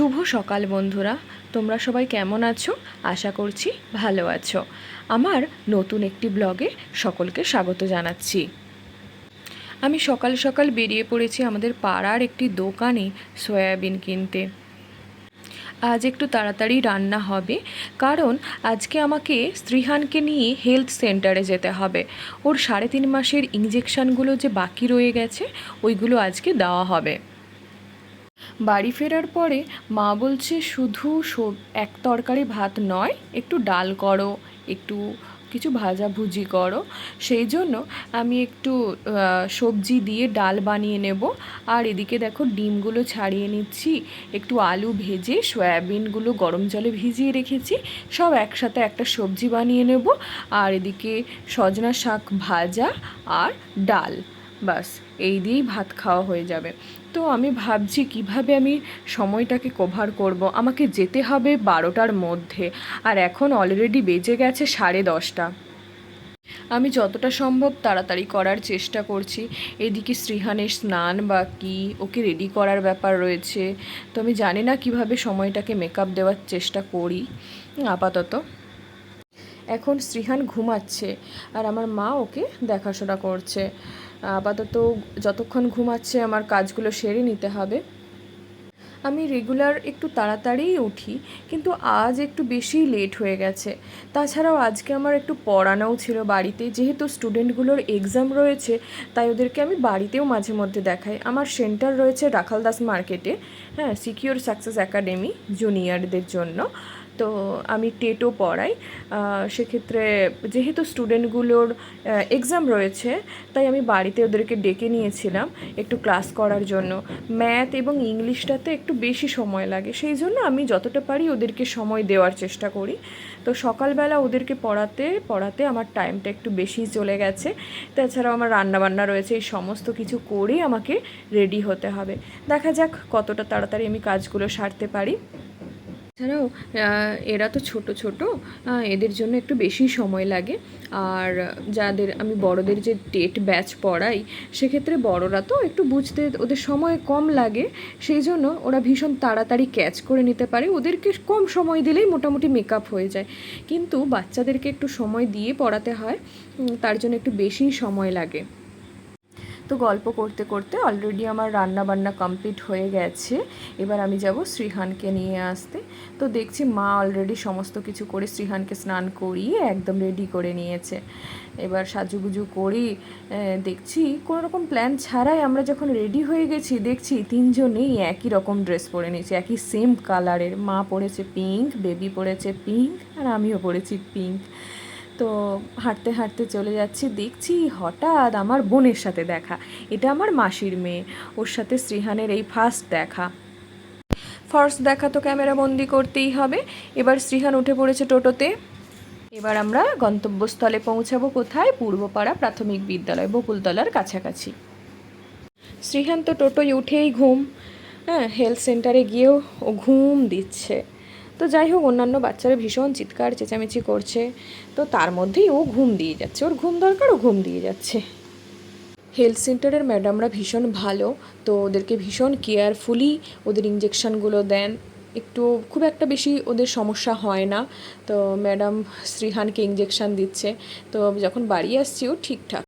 শুভ সকাল বন্ধুরা। তোমরা সবাই কেমন আছো? আশা করছি ভালো আছো। আমার নতুন একটি ব্লগে সকলকে স্বাগত জানাচ্ছি। আমি সকাল সকাল বেরিয়ে পড়েছি আমাদের পাড়ার একটি দোকানে সয়াবিন কিনতে। আজ একটু তাড়াতাড়ি রান্না হবে, কারণ আজকে আমাকে স্ত্রীহানকে নিয়ে হেলথ সেন্টারে যেতে হবে। ওর সাড়ে তিন মাসের ইঞ্জেকশানগুলো যে বাকি রয়ে গেছে, ওইগুলো আজকে দেওয়া হবে। বাড়ি ফেরার পরে মা বলছে, শুধু এক তরকারি ভাত নয়, একটু ডাল করো, একটু কিছু ভাজাভুজি করো। সেই জন্য আমি একটু সবজি দিয়ে ডাল বানিয়ে নেব। আর এদিকে দেখো ডিমগুলো ছাড়িয়ে নিচ্ছি, একটু আলু ভেজে, সয়াবিনগুলো গরম জলে ভিজিয়ে রেখেছি, সব একসাথে একটা সবজি বানিয়ে নেব। আর এদিকে সজনা শাক ভাজা আর ডাল বাস এই দিয়েই ভাত খাওয়া হয়ে যাবে। তো আমি ভাবছি কীভাবে আমি সময়টাকে কভার করব। আমাকে যেতে হবে বারোটার মধ্যে। আর এখন অলরেডি বেজে গেছে সাড়ে দশটা। আমি যতটা সম্ভব তাড়াতাড়ি করার চেষ্টা করছি। এদিকে শ্রীহানের স্নান বা কি ওকে রেডি করার ব্যাপার রয়েছে। তো আমি জানি না কীভাবে সময়টাকে মেকআপ দেওয়ার চেষ্টা করি। আপাতত। এখন শ্রীহান ঘুমাচ্ছে। আর আমার মা ওকে দেখাশোনা করছে। আপাতত যতক্ষণ ঘুমাচ্ছে আমার কাজগুলো সেরে নিতে হবে। আমি রেগুলার একটু তাড়াতাড়িই উঠি, কিন্তু আজ একটু বেশি লেট হয়ে গেছে। তাছাড়াও আজকে আমার একটু পড়ানোও ছিল বাড়িতে, যেহেতু স্টুডেন্টগুলোর এক্সাম রয়েছে, তাই ওদেরকে আমি বাড়িতেও মাঝে মধ্যে দেখাই। আমার সেন্টার রয়েছে রাখালদাস মার্কেটে হ্যাঁ সিকিউর সাকসেস একাডেমি জুনিয়রদের জন্য। তো আমি টেটও পড়াই। সেক্ষেত্রে যেহেতু স্টুডেন্টগুলোর এক্সাম রয়েছে, তাই আমি বাড়িতে ওদেরকে ডেকে নিয়েছিলাম একটু ক্লাস করার জন্য। ম্যাথ এবং ইংলিশটাতে একটু বেশি সময় লাগে, সেই জন্য আমি যতটা পারি ওদেরকে সময় দেওয়ার চেষ্টা করি। তো সকালবেলা ওদেরকে পড়াতে পড়াতে আমার টাইমটা একটু বেশি চলে গেছে। তাছাড়াও আমার রান্নাবান্না রয়েছে, এই সমস্ত কিছু করেই আমাকে রেডি হতে হবে। দেখা যাক কতটা তাড়াতাড়ি আমি কাজগুলো সারতে পারি। এছাড়াও এরা তো ছোট ছোট এদের জন্য একটু বেশি সময় লাগে। আর যাদের, আমি বড়দের যে টেট ব্যাচ পড়াই, সেক্ষেত্রে বড়রা তো একটু বুঝতে, ওদের সময় কম লাগে। সেই জন্য ওরা ভীষণ তাড়াতাড়ি ক্যাচ করে নিতে পারে। ওদেরকে কম সময় দিলেই মোটামুটি মেকআপ হয়ে যায়। কিন্তু বাচ্চাদেরকে একটু সময় দিয়ে পড়াতে হয় তার জন্য একটু বেশি সময় লাগে। তো গল্প করতে করতে অলরেডি আমার রান্না বান্না কমপ্লিট হয়ে গেছে। এবার আমি যাব শ্রীহানকে নিয়ে আসতে। তো দেখছি মা অলরেডি সমস্ত কিছু করে শ্রীহানকে স্নান করিয়ে একদম রেডি করে নিয়েছে। এবার সাজুগুজু করি দেখছি কোনো রকম প্ল্যান ছাড়াই আমরা যখন রেডি হয়ে গেছি, দেখছি তিনজনেই একই রকম ড্রেস পরে নিয়েছি, একই সেম কালারের মা পরেছে পিঙ্ক বেবি পরেছে পিঙ্ক আর আমিও পরেছি পিঙ্ক তো হাঁটতে হাঁটতে চলে যাচ্ছি। দেখছি হঠাৎ আমার বোনের সাথে দেখা। এটা আমার মাসির মেয়ে। ওর সাথে শ্রীহানের এই ফার্স্ট দেখা। ফার্স্ট দেখা তো ক্যামেরা বন্দি করতেই হবে। এবার শ্রীহান উঠে পড়েছে টোটোতে। এবার আমরা গন্তব্যস্থলে পৌঁছাবো কোথায়? পূর্বপাড়া প্রাথমিক বিদ্যালয়, বকুলতলার কাছাকাছি। শ্রীহান তো টোটোয় উঠেই ঘুম। হ্যাঁ হেলথ সেন্টারে গিয়েও ও ঘুম দিচ্ছে। তো যাই হোক, অন্যান্য বাচ্চারা ভীষণ চিৎকার, চেঁচামেচি করছে। তো তার মধ্যেই ও ঘুম দিয়ে যাচ্ছে। ওর ঘুম দরকার, ও ঘুম দিয়ে যাচ্ছে। হেলথ সেন্টারের ম্যাডামরা ভীষণ ভালো। তো ওদেরকে ভীষণ কেয়ারফুলি ওদের ইঞ্জেকশনগুলো দেন। একটু, খুব একটা বেশি ওদের সমস্যা হয় না। তো ম্যাডাম শ্রীহানকে ইঞ্জেকশান দিচ্ছে। তো যখন বাড়ি আসছি, ও ঠিকঠাক।